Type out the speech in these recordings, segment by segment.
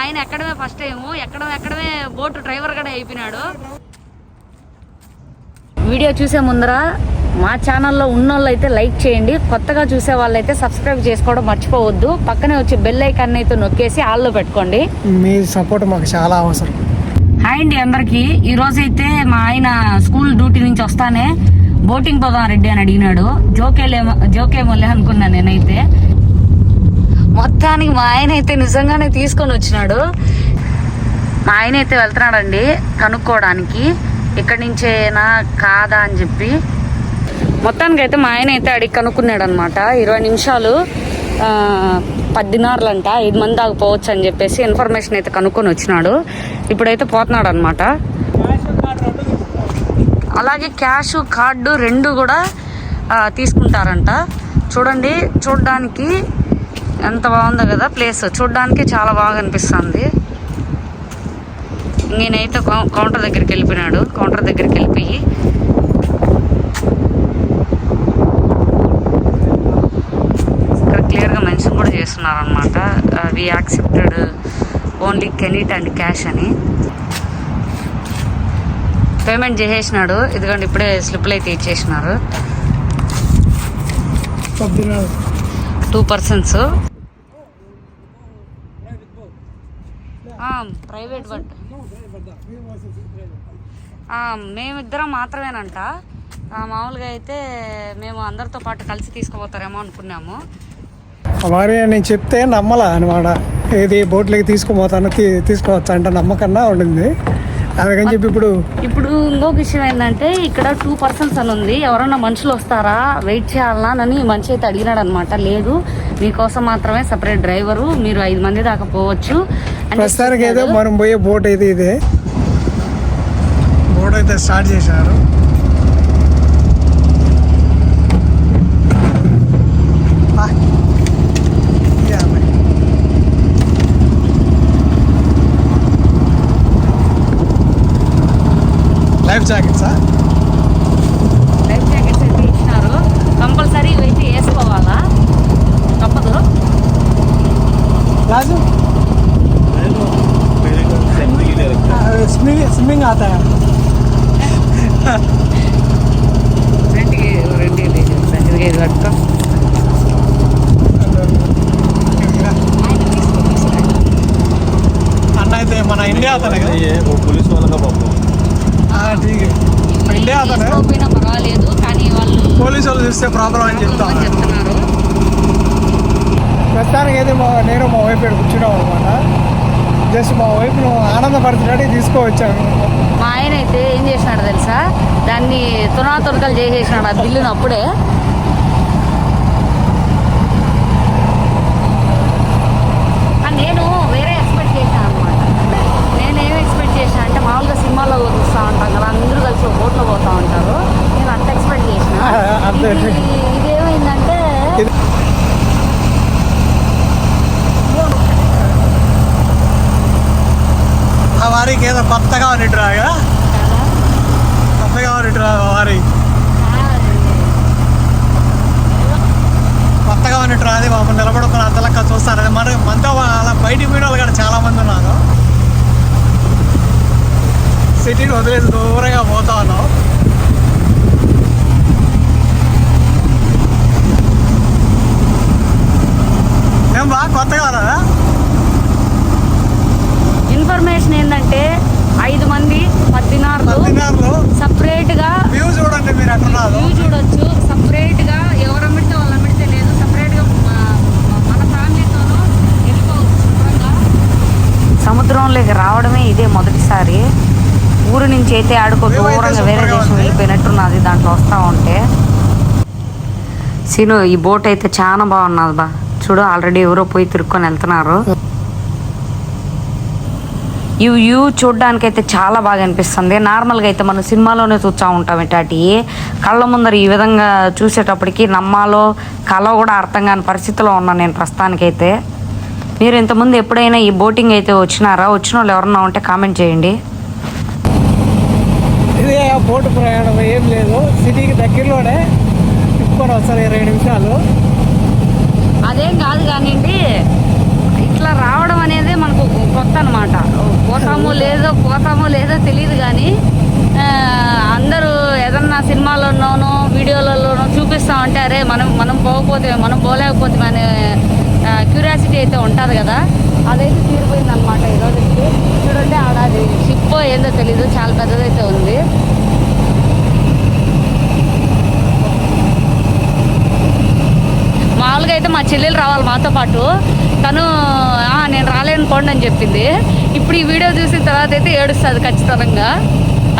ఆయన ఎక్కడమే first time ఎక్కడం ఎక్కడమే boat driver కూడా అయిపోయినాడు. వీడియో చూసే ముందర మా ఛానల్లో ఉన్నోళ్ళు అయితే లైక్ చేయండి. కొత్తగా చూసే వాళ్ళైతే సబ్స్క్రైబ్ చేసుకోవడం మర్చిపోవద్దు. పక్కనే వచ్చి బెల్ ఐకాన్ అయితే నొక్కేసి ఆల్లో పెట్టుకోండి. మీ సపోర్ట్ మాకు చాలా అవసరం. హాయ్ అండి అందరికి. ఈ రోజు అయితే మా ఆయన స్కూల్ డ్యూటీ నుంచి వస్తానే. బోటింగ్ పోదాం రెడ్డి అని అడిగినాడు. జోకేలేమో జోకేమోలే అనుకున్నా నేనైతే. మొత్తానికి మా ఆయన అయితే నిజంగానే తీసుకొని వచ్చినాడు. మా ఆయన అయితే వెళ్తున్నాడండి కనుక్కోవడానికి. ఇక్కడి నుంచేనా కాదా అని చెప్పి. మొత్తానికి అయితే మా ఆయన అయితే అడిగి కనుక్కున్నాడు అనమాట ఇరవై నిమిషాలు పద్దినారులంట ఐదు మంది దాకా పోవచ్చు అని చెప్పేసి ఇన్ఫర్మేషన్ అయితే కనుక్కొని వచ్చినాడు. ఇప్పుడైతే పోతున్నాడు అనమాట అలాగే క్యాష్ కార్డు రెండు కూడా తీసుకుంటారంట. చూడండి చూడడానికి ఎంత బాగుందో కదా ప్లేస్. చూడ్డానికి చాలా బాగా అనిపిస్తుంది. నేనైతే కౌంటర్ దగ్గరికి వెళ్ళిపోయినాడు. కౌంటర్ దగ్గరికి వెళ్ళిపోయి ఇక్కడ క్లియర్గా మెన్షన్ కూడా చేస్తున్నారు అనమాట వి యాక్సెప్టెడ్ ఓన్లీ కెనీట్ అండ్ క్యాష్ అని. పేమెంట్ చేసేసినాడు. ఇదిగోండి ఇప్పుడే స్లిప్లు అయితే ఇచ్చేసినారు. Two persons. Private but. మేమిద్దరం మాత్రమేనంట. మామూలుగా అయితే మేము అందరితో పాటు కలిసి తీసుకుపోతారేమో అనుకున్నాము. వారి నేను చెప్తే నమ్మలా అనమాట. ఏది బోట్లకి తీసుకుపోతాను తీ అంటే నమ్మకన్నా ఉండింది. అందుకని చెప్పి ఇప్పుడు ఇప్పుడు ఇంకొక విషయం ఏంటంటే ఇక్కడ టూ పర్సన్స్ అని ఉంది. ఎవరైనా మనుషులు వస్తారా? వెయిట్ చేయాలనా అని మనిషి అయితే అడిగినాడు అనమాట లేదు. మీకోసం మాత్రమే సపరేట్ డ్రైవరు మీరు ఐదు మంది దాకా పోవచ్చు. ప్రస్తుతానికి ఏదో. మనం పోయే బోట్ అయితే ఇదే. బోట్ అయితే స్టార్ట్ చేశారు. లైఫ్ జాకెట్సా? లైఫ్ జాకెట్స్ అయితే ఇచ్చినారు. కంపల్సరీ ఇవైతే వేసుకోవాలా? తప్పదు. రాజు? స్విమ్మింగ్ స్విమ్మింగ్ ఆతాయా రెండుకి రెండు రెండు ఐదు అన్న అయితే మన ఇండియా అతనే కదా అతనే. పర్వాలేదు కానీ వాళ్ళు పోలీసు వాళ్ళు చూస్తే ప్రాబ్లం అని చెప్తా అని చెప్తున్నారు. ప్రస్తుతానికి అయితే మా నేను మా వైఫ్ ఇక్కడ కూర్చున్నాం అనమాట జస్ట్ మా వైఫ్ను ఆనందపరచడానికి తీసుకువచ్చాను. మా ఆయన అయితే ఏం చేసినాడు తెలుసా? దాన్ని తునా తునకలు చేసేసినాడు ఆ బిల్లును అప్పుడే ఆ, నేను వేరే ఎక్స్పెక్ట్ చేశాను అనమాట నేనేం ఎక్స్పెక్ట్ చేశాను అంటే మామూలుగా సినిమాలలో చూస్తూ ఉంటాం కదా అందరూ కలిసి ఒక బోట్లో పోతూ ఉంటారు నేను అంత ఎక్స్పెక్ట్ చేసిన అంతే. ఇది- ఇదేమైందంటే ఇది- ఆ వారికి ఏదో కొత్తగా ఉన్నట్టురాగా కొత్తగా ఉన్నట్టురా వారి కొత్తగా ఉన్నట్టురా అది బాబు నిలబడుకున్న అంతలక్క చూస్తారు అది మన మనతో అలా బయటికి పోయిన వాళ్ళు కూడా చాలా మంది ఉన్నారు. సిటీని వదిలేసి దూరంగా పోతా ఉన్నాం. ఏం బా కొత్తగా ఉన్నదా ఇన్ఫర్మేషన్ ఏంటంటే ఐదు మంది పద్దినార్లు పదిన్నరలో సపరేట్గా వ్యూ చూడండి మీరు వ్యూ చూడొచ్చు. సపరేట్గా ఎవరు అమ్మిడితే వాళ్ళు అమ్మిడితే లేదు. సపరేట్గా మన ఫ్యామిలీతోనూ వెళ్ళిపోవచ్చు. సముద్రంలోకి రావడమే ఇదే మొదటిసారి. ఊరు నుంచి అయితే ఆడుకో దూరంగా వేరే దేశం. వెళ్ళిపోయినట్టున్నది దాంట్లో వస్తా ఉంటే. సీను ఈ బోట్ అయితే చాలా బాగున్నది బా. చూడు ఆల్రెడీ ఎవరో పోయి తిరుక్కొని వెళ్తున్నారు. ఈ వ్యూ చూడడానికి అయితే చాలా బాగా అనిపిస్తుంది. నార్మల్గా అయితే మనం సినిమాలోనే చూస్తూ ఉంటాం ఇటాటి. కళ్ళ ముందర ఈ విధంగా చూసేటప్పటికి నమ్మాలో కళ కూడా అర్థం కాని పరిస్థితిలో ఉన్నాను నేను ప్రస్తుతానికైతే. మీరు ఇంతకుముందు ఎప్పుడైనా ఈ బోటింగ్ అయితే వచ్చినారా? వచ్చిన వాళ్ళు ఎవరన్నా ఉంటే కామెంట్ చేయండి. ఇదే బోటు ప్రయాణం ఏం లేదు. సిటీకి దగ్గరలోనే తిప్పుకొని వస్తారు ఇరవై నిమిషాలు. అదేం కాదు కానివ్వండి ఇట్లా రావడం అనేది మనకు కొత్త అనమాట మనం మనం పోకపోతే మనం పోలేకపోతే అనే క్యూరియాసిటీ అయితే ఉంటుంది కదా. అదైతే తీరిపోయింది అనమాట ఈరోజుకి చూడండి ఆడ అది షిప్ ఏందో తెలీదు చాలా పెద్దదైతే ఉంది. మామూలుగా అయితే మా చెల్లెలు రావాలి మాతో పాటు. తను నేను రాలేను పోండి అని చెప్పింది. ఇప్పుడు ఈ వీడియో చూసిన తర్వాత అయితే ఏడుస్తుంది ఖచ్చితంగా.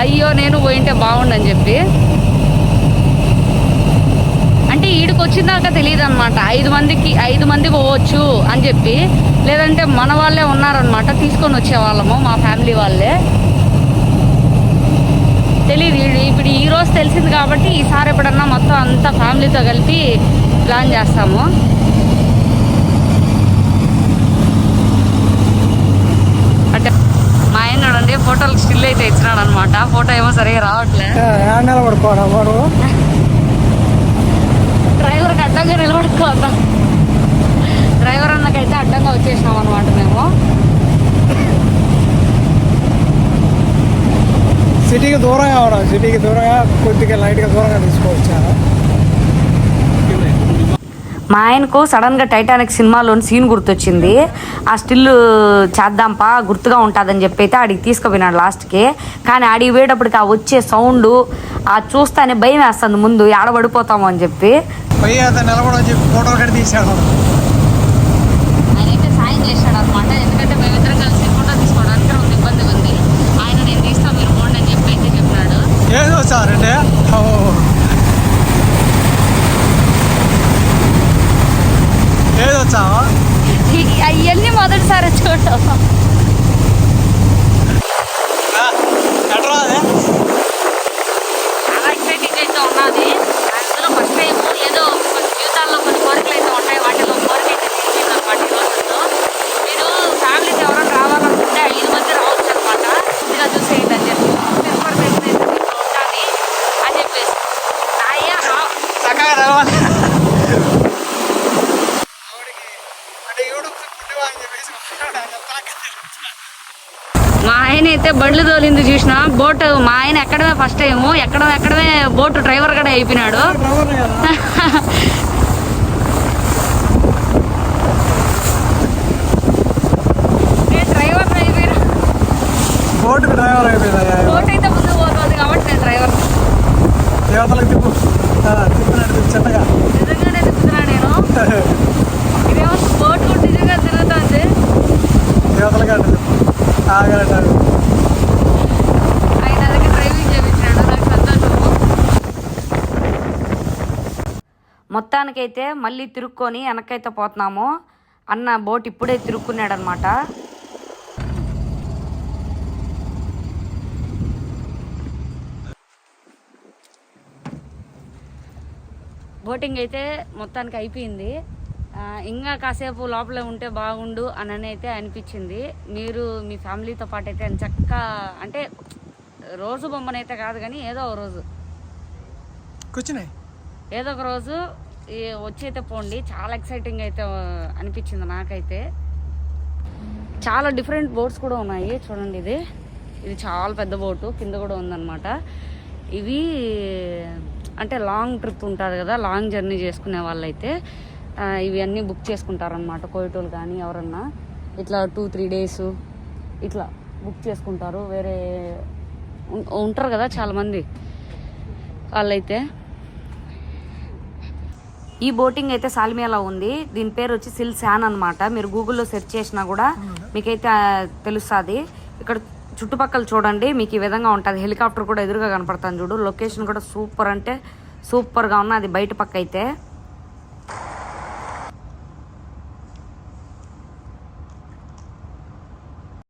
అయ్యో నేను పోయింటే బాగుండని చెప్పి అంటే ఈడికి తెలియదు అనమాట ఐదు మందికి ఐదు మంది పోవచ్చు అని చెప్పి. లేదంటే మన వాళ్ళే ఉన్నారనమాట తీసుకొని వచ్చేవాళ్ళము మా ఫ్యామిలీ వాళ్ళే. తెలియదు ఇప్పుడు ఈరోజు తెలిసింది కాబట్టి ఈసారి ఎప్పుడన్నా మొత్తం అంతా ఫ్యామిలీతో కలిపి ప్లాన్ చేస్తాము. అంటే మా ఆయన చూడండి ఫోటోలకు స్టిల్ అయితే ఇచ్చినాడు అనమాట ఫోటో ఏమో సరిగా రావట్లేదు డ్రైవర్కి అడ్డంగా నిలబడుకోవద్దాం. డ్రైవర్ అన్నకైతే అడ్డంగా వచ్చేసినాం అనమాట మేము. సిటీకి దూరంగా అవడం సిటీకి దూరంగా కొద్దిగా లైట్గా దూరంగా తీసుకోవచ్చా మా ఆయనకు సడన్గా టైటానిక్ సినిమాలోని సీన్ గుర్తొచ్చింది. ఆ స్టిల్ చేద్దాంపా గుర్తుగా ఉంటుందని చెప్పి అయితే ఆడికి తీసుకుపోయినాడు లాస్ట్కి కానీ ఆడికి పోయేటప్పటికి ఆ వచ్చే సౌండ్ ఆ చూస్తానే భయం వేస్తుంది ముందు ఆడబడిపోతాము అని చెప్పి. పోయి అతను నిలబడని చెప్పి ఫోటోలు కట్టి తీసాడు ఆయన అయితే సాయం చేశాడు అనమాట ఎందుకంటే మేమిద్దరం కలిసి ఫోటో తీసుకోవడానికి రెండు ఇబ్బంది ఉంది. ఆయన నేను తీస్తాను మీరు పోండి అని చెప్పి అయితే చెప్పినాడు ఏదో సార్ అంటే ఏది వచ్చావా అవన్నీ మొదటిసారి చూడటం. ఎట్రా అదే చాలా ఎక్సైటింగ్ అయితే ఉన్నది అందులో ఫస్ట్ టైం ఏదో కొన్ని జీవితాల్లో కొన్ని కోరికలు అయితే ఉంటాయి వాటిలో కోరిక అయితే తీర్చింది అనమాట ఈ రోజుల్లో మీరు ఫ్యామిలీస్ ఎవరైనా రావాలనుకుంటే ఐదు మంది రావచ్చు అనమాట ఇలా చూసేయండి అని చెప్పి ఇన్ఫర్మేషన్ అయితే దీంట్లో ఉంటుంది అని చెప్పేసి నాయ్య చక్కగా నిలవాలి అంటే యూట్యూబ్ పుట్టివా అని చెప్పేసి మా ఆయన అయితే బండ్లు తోలింది చూసిన బోట్ మా ఆయన ఎక్కడమే ఫస్ట్ టైం ఎక్కడం ఎక్కడమే బోట్ డ్రైవర్ కూడా అయిపోయినాడు. డ్రైవర్ డ్రైవర్ అయిపోయినా బోట్ అయితే ముందు పోతుంది కాబట్టి నేను డ్రైవర్ దేవతలకు తిప్పు. నిజంగానే తిప్పుతున్నా నేను. ఇదేమో బోట్ కూడా నిజంగా తిరుగుతుంది. దేవతలకు అంటే తిప్పు ఆగలట మొత్తానికైతే మళ్ళీ తిరుక్కొని వెనకైతే పోతున్నాము. అన్న బోట్ ఇప్పుడే తిరుక్కున్నాడు అనమాట బోటింగ్ అయితే మొత్తానికి అయిపోయింది. ఇంకా కాసేపు లోపలే ఉంటే బాగుండు అని అయితే అనిపించింది. మీరు మీ ఫ్యామిలీతో పాటు అయితే చక్క అంటే రోజు బొమ్మనైతే కాదు కానీ ఏదో ఒక రోజు. కూర్చున్నాయి ఏదో ఒక రోజు ఈ వచ్చి అయితే పోండి. చాలా ఎక్సైటింగ్ అయితే అనిపించింది నాకైతే. చాలా డిఫరెంట్ బోట్స్ కూడా ఉన్నాయి. చూడండి ఇది. ఇది చాలా పెద్ద బోటు. కింద కూడా ఉందన్నమాట. ఇవి అంటే లాంగ్ ట్రిప్ ఉంటుంది కదా లాంగ్ జర్నీ చేసుకునే వాళ్ళైతే ఇవి అన్నీ బుక్ చేసుకుంటారనమాట కోయటోలు కానీ ఎవరన్నా. ఇట్లా టూ త్రీ డేస్ ఇట్లా బుక్ చేసుకుంటారు. వేరే ఉం- ఉంటారు కదా చాలామంది వాళ్ళైతే. ఈ బోటింగ్ అయితే సాల్మియాలో ఉంది. దీని పేరు వచ్చి సిల్ శాన్ అనమాట మీరు గూగుల్లో సెర్చ్ చేసినా కూడా మీకైతే తెలుస్తుంది. ఇక్కడ చుట్టుపక్కల చూడండి మీకు ఈ విధంగా ఉంటుంది. హెలికాప్టర్ కూడా ఎదురుగా కనపడుతుంది చూడు. లొకేషన్ కూడా సూపర్ అంటే సూపర్గా ఉన్నది బయట పక్క అయితే